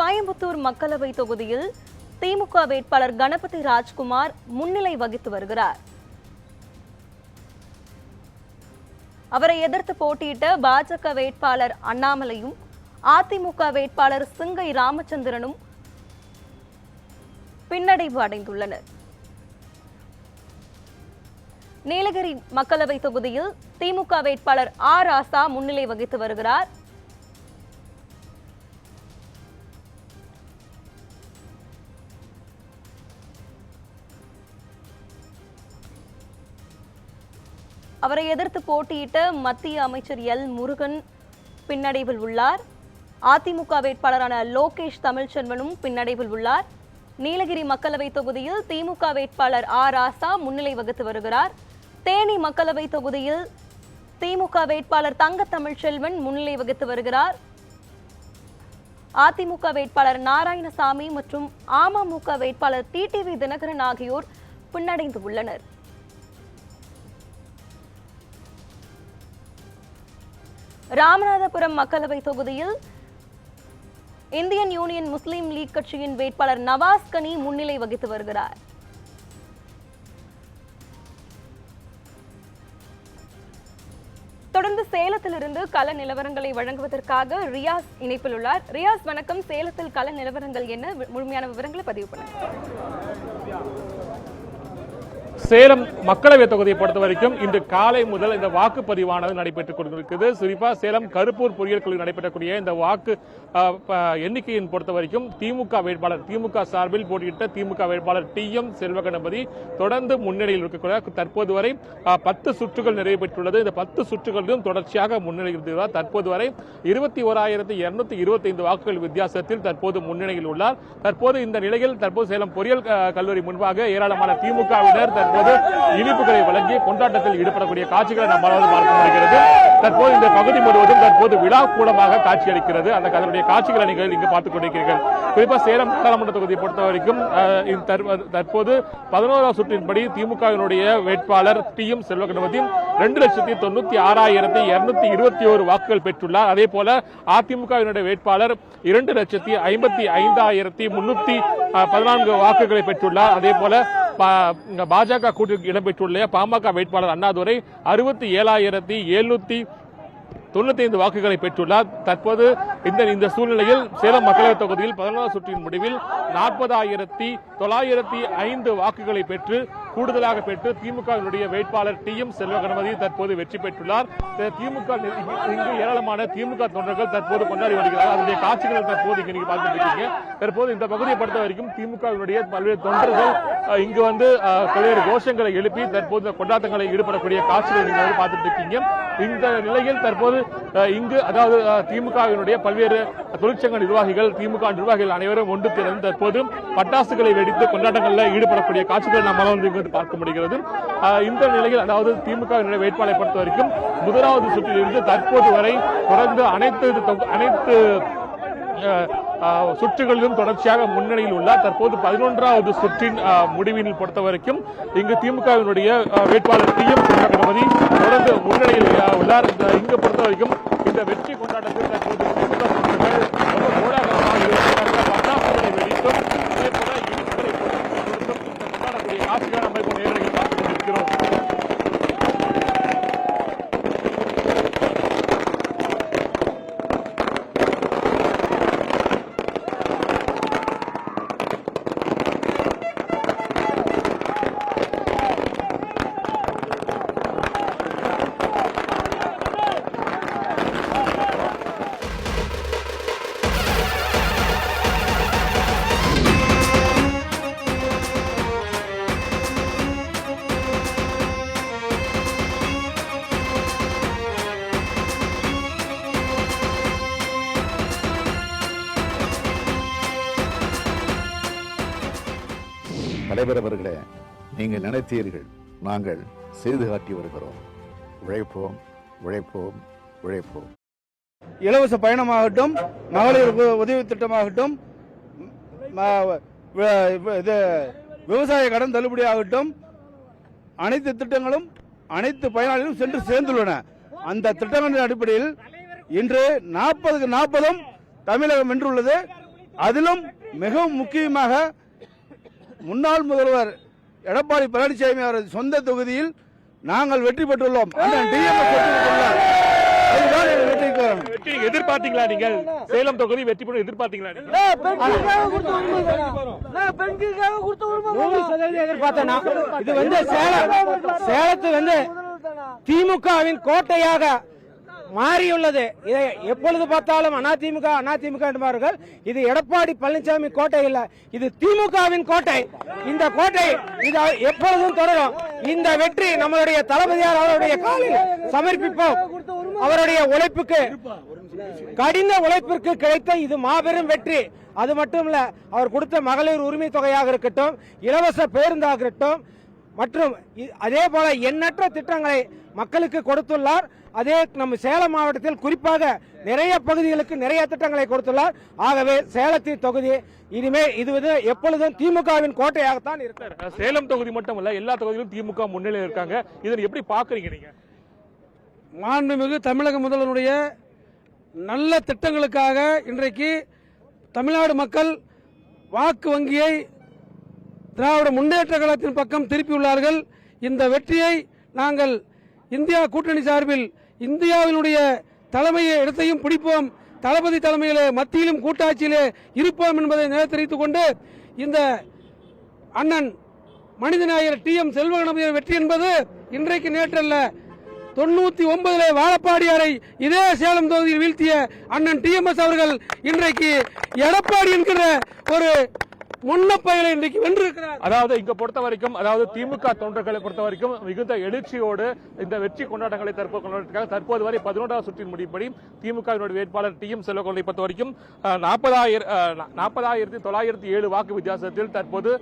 கோயம்புத்தூர் மக்களவை தொகுதியில் திமுக வேட்பாளர் கணபதி ராஜ்குமார் முன்னிலை வகித்து வருகிறார். அவரை எதிர்த்து போட்டியிட்ட பாஜக வேட்பாளர் அண்ணாமலையும் அதிமுக வேட்பாளர் சிங்கை ராமச்சந்திரனும் பின்னடைவு அடைந்துள்ளனர். நீலகிரி மக்களவை தொகுதியில் திமுக வேட்பாளர் ஆர் ராசா முன்னிலை வகித்து வருகிறார். அவரை எதிர்த்து போட்டியிட்ட மத்திய அமைச்சர் எல். முருகன் பின்னடைவில் உள்ளார். அதிமுக வேட்பாளரான லோகேஷ் தமிழ்ச்செல்வனும் பின்னடைவில் உள்ளார். நீலகிரி மக்களவை தொகுதியில் திமுக வேட்பாளர் ஆர். ராசா முன்னிலை வகித்து வருகிறார். தேனி மக்களவை தொகுதியில் திமுக வேட்பாளர் தங்க தமிழ்ச்செல்வன் முன்னிலை வகித்து வருகிறார். அதிமுக வேட்பாளர் நாராயணசாமி மற்றும் அமமுக வேட்பாளர் டிடிவி தினகரன் ஆகியோர் பின்னடைந்து உள்ளனர். ராமநாதபுரம் மக்களவை தொகுதியில் இந்தியன் யூனியன் முஸ்லீம் லீக் கட்சியின் வேட்பாளர் நவாஸ் கனி முன்னிலை வகித்து வருகிறார். தொடர்ந்து சேலத்திலிருந்து கல நிலவரங்களை வழங்குவதற்காக ரியாஸ் இணைப்பில் உள்ளார். ரியாஸ் வணக்கம். சேலத்தில் கல நிலவரங்கள் என்ன? முழுமையான விவரங்களை பதிவு பண்ணுங்க. சேலம் மக்களவை தொகுதியை பொறுத்த வரைக்கும் இன்று காலை முதல் இந்த வாக்குப்பதிவானது நடைபெற்றுக் கொண்டிருக்கிறது. குறிப்பாக சேலம் கருப்பூர் பொறியியல் கல்லூரி நடைபெறக்கூடிய இந்த வாக்கு எண்ணிக்கையின் பொறுத்த வரைக்கும் திமுக வேட்பாளர் திமுக சார்பில் போட்டியிட்ட திமுக வேட்பாளர் டி எம் செல்வகணபதி தொடர்ந்து முன்னிலையில் இருக்கக்கூடிய தற்போது வரை பத்து சுற்றுகள் நிறைவு பெற்றுள்ளது. இந்த பத்து சுற்றுகளிலும் தொடர்ச்சியாக முன்னிலையில் இருக்கிறார். தற்போது வரை இருபத்தி ஓராயிரத்தி இருநூத்தி இருபத்தி ஐந்து வாக்குகள் வித்தியாசத்தில் தற்போது முன்னணியில் உள்ளார். தற்போது இந்த நிலையில் தற்போது சேலம் பொறியியல் கல்லூரி முன்பாக ஏராளமான திமுகவினர் தற்போது இனிப்புகளை வழங்கி கொண்டாட்டத்தில் ஈடுபடக்கூடிய காட்சிகளை நம்மளால் பார்க்க முடிகிறது. தற்போது இந்த பகுதி முழுவதும் தற்போது விழா கூடமாக காட்சியளிக்கிறது. அந்த அதனுடைய காட்சிகளை நீங்கள் இங்கு பார்த்துக் கொண்டிருக்கிறீர்கள். குறிப்பா சேலம் நாடாளுமன்ற தொகுதியை பொறுத்த வரைக்கும் தற்போது பதினோராம் சுற்றின்படி திமுகவினுடைய வேட்பாளர் டி எம் செல்வகணபதியும் ரெண்டு லட்சத்தி தொண்ணூத்தி ஆறாயிரத்தி இருநூத்தி இருபத்தி ஒரு வாக்குகள் பெற்றுள்ளார். அதே போல அதிமுகவினுடைய வேட்பாளர் இரண்டு லட்சத்தி ஐம்பத்தி ஐந்தாயிரத்தி முன்னூத்தி பதினான்கு வாக்குகளை பெற்றுள்ளார். அதே போல பாஜக கூட்டத்தில் இடம்பெற்றுள்ள பாமக வேட்பாளர் அண்ணாதுரை அறுபத்தி ஏழாயிரத்தி எழுநூத்தி தொண்ணூத்தி ஐந்து வாக்குகளை பெற்றுள்ளார். தற்போது இந்த இந்த சூழ்நிலையில் சேலம் மக்களவை தொகுதியில் பதினோராம் சுற்றின் முடிவில் நாற்பதாயிரத்தி தொள்ளாயிரத்தி ஐந்து வாக்குகளை பெற்று கூடுதலாக பெற்று திமுகவினுடைய வேட்பாளர் டி எம் செல்வகணபதி தற்போது வெற்றி பெற்றுள்ளார். திமுக இங்கு ஏராளமான திமுக தொண்டர்கள் தற்போது கொண்டாடி வருகிறார்கள். அதனுடைய காட்சிகளை தற்போது இங்கு நீங்க பார்த்துட்டு இருக்கீங்க தற்போது இந்த பகுதியை பொறுத்த வரைக்கும் திமுகவினுடைய பல்வேறு தொண்டர்கள் இங்கு வந்து பல்வேறு கோஷங்களை எழுப்பி தற்போது கொண்டாட்டங்களை ஈடுபடக்கூடிய காட்சிகளை நீங்க பார்த்துட்டு இருக்கீங்க. இந்த நிலையில் தற்போது இங்கு அதாவது திமுகவினுடைய பல்வேறு தொழிற்சங்க நிர்வாகிகள் திமுக நிர்வாகிகள் அனைவரும் ஒன்று திறந்து தற்போது பட்டாசுகளை வெடித்து கொண்டாட்டங்களில் ஈடுபடக்கூடிய காட்சிகளை நம்மளால் வந்து பார்க்க முடிகிறது. இந்த நிலையில் அதாவது திமுக வேட்பாளரை பொறுத்த வரைக்கும் முதலாவது சுற்றிலிருந்து தற்போது வரை தொடர்ந்து அனைத்து அனைத்து சுற்றுகளிலும் தொடர்ச்சியாக முன்னணியில் உள்ளார் தற்போது பதினொன்றாவது சுற்றின் முடிவினில் முடிவினை பொறுத்த வரைக்கும் இங்கு திமுகவினுடைய வேட்பாளர் டி எம் கணபதி தொடர்ந்து முன்னணியில் உள்ளார். இங்கு பொறுத்த வரைக்கும் இந்த வெற்றி கொண்டாட்டத்தில் தற்போது திமுக தொண்டர்கள் ரொம்ப கோலாகலமாக இருக்கிறார்கள் பட்டாசுகளை வெடித்தும் அதே போல இனிப்புகளை கொடுத்தும் இந்த கொண்டாடக்கூடிய காட்சிகளை நம்ம இப்போ நேரடியில் பார்த்துக் கொண்டிருக்கிறோம். தலைவர் அவர்களே நீங்கள் நினைத்தீர்கள் நாங்கள் செய்து காட்டி வருகிறோம். உழைப்போம் உழைப்போம் உழைப்போம். இலவச பயணமாகட்டும் மகளிர் உதவி திட்டமாகட்டும் இது விவசாய கடன் தள்ளுபடி ஆகட்டும் அனைத்து திட்டங்களும் அனைத்து பயனாளிகளும் சென்று சேர்ந்துள்ளன. அந்த திட்டங்களின் அடிப்படையில் இன்று நாற்பதுக்கு நாற்பதும் தமிழகம் வென்றுள்ளது. அதிலும் மிகவும் முக்கியமாக முன்னாள் முதல்வர் எடப்பாடி பழனிசாமி அவரது சொந்த தொகுதியில் நாங்கள் வெற்றி பெற்றுள்ளோம். எதிர்பார்த்தீங்களா நீங்கள்? சேலம் தொகுதி வெற்றி பெறும் எதிர்பார்த்தீங்களா எதிர்பார்த்தேன்? நான். இது வந்து சேலம். சேலத்து வந்து திமுகவின் கோட்டையாக மாறியுள்ளது. இதை எப்பொழுது பார்த்தாலும் அதிமுக அதிமுக என்பார்கள். இது எடப்பாடி பழனிசாமி கோட்டை இல்ல இது திமுகவின் கோட்டை. இந்த கோட்டை இது எப்பொழுதும் தொடரும். இந்த வெற்றி நம்மளுடைய தளபதியார் அவருடைய காலில் சமர்ப்பிப்போம். அவருடைய உழைப்புக்கு கடின உழைப்பிற்கு கிடைத்த இது மாபெரும் வெற்றி. அது மட்டும் இல்ல அவர் கொடுத்த மகளிர் உரிமை தொகையாக இருக்கட்டும் இலவச பேருந்தாக இருக்கட்டும் மற்றும் அதே போல எண்ணற்ற திட்டங்களை மக்களுக்கு கொடுத்துள்ளார். அதே நம்ம சேலம் மாவட்டத்தில் குறிப்பாக நிறைய பகுதிகளுக்கு நிறைய திட்டங்களை கொடுத்துள்ளார். ஆகவே சேலத்தின் தொகுதி இனிமே இது எப்பொழுதும் திமுகவின் கோட்டையாகத்தான் இருக்கு சேலம் தொகுதி மட்டுமல்ல எல்லா தொகுதியிலும் திமுக முன்னிலையில் இருக்காங்க. இதனை எப்படி பாக்குறீங்க நீங்க? மாண்புமிகு தமிழக முதல்வருடைய நல்ல திட்டங்களுக்காக இன்றைக்கு தமிழ்நாடு மக்கள் வாக்கு வங்கியை திராவிட முன்னேற்ற கழகத்தின் பக்கம் திருப்பியுள்ளார்கள். இந்த வெற்றியை நாங்கள் இந்தியா கூட்டணி சார்பில் இந்தியாவினுடைய தலைமையை இடத்தையும் பிடிப்போம். தளபதி தலைமையிலே மத்தியிலும் கூட்டாட்சியிலே இருப்போம் என்பதை நிலைத்தறித்துக் கொண்டு இந்த அண்ணன் மனிதநாயகர் டி எம் செல்வகணபதியின் வெற்றி என்பது இன்றைக்கு நேற்றல்ல. தொண்ணூத்தி ஒன்பதுல வாழப்பாடியாரை இதே சேலம் தொகுதியில் வீழ்த்திய அண்ணன் டி எம் எஸ் அவர்கள் இன்றைக்கு எடப்பாடி என்கிற ஒரு முன்னப்பயலை இன்றைக்கு வென்றிருக்கிறார். அதாவது இங்க பொறுத்த வரைக்கும் அதாவது திமுக தொண்டர்களை பொறுத்த வரைக்கும் மிகுந்த எழுச்சியோடு இந்த வெற்றி கொண்டாட்டங்களை தற்போது கொண்டாடுறதுக்காக தற்போது வரை பதினொன்றாவது சுற்றின் முடிப்படி திமுகவினுடைய வேட்பாளர் டி எம் செல்வகொண்டை பொறுத்த வரைக்கும் நாற்பதாயிரம் நாற்பதாயிரத்தி தொள்ளாயிரத்தி ஏழு வாக்கு வித்தியாசத்தில் தற்போது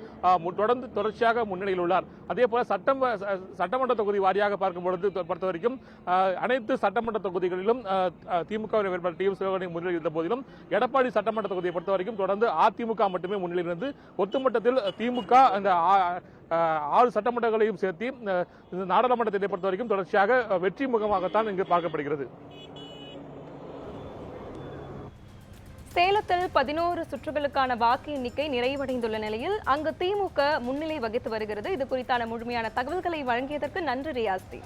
மு- தொடர்ந்து தொடர்ச்சியாக முன்னணியில் உள்ளார். அதே போல சட்டம் சட்டமன்ற தொகுதி வாரியாக பார்க்கும் பொழுது பொறுத்த வரைக்கும் அனைத்து சட்டமன்ற தொகுதிகளிலும் திமுக வேட்பாளர் டி எம் செல்வகொண்டை முன்னிலையில் இருந்த போதிலும் எடப்பாடி சட்டமன்ற தொகுதியை பொறுத்த வரைக்கும் தொடர்ந்து அதிமுக மட்டுமே முன்னிலையில் இருந்து வந்து ஒட்டுமொத்தத்தில் திமுக அந்த ஆறு சட்டமன்றங்களையும் சேர்த்து அஹ், இந்த நாடாளுமன்றத்தை பொறுத்த வரைக்கும் தொடர்ச்சியாக வெற்றி முகமாகத்தான் இங்கு பார்க்கப்படுகிறது. சேலத்தில் பதினோரு சுற்றுகளுக்கான வாக்கு எண்ணிக்கை நிறைவடைந்துள்ள நிலையில் அங்கு திமுக முன்னிலை வகித்து வருகிறது. இது குறித்தான முழுமையான தகவல்களை வழங்கியதற்கு நன்றி ரியாஸ்தி.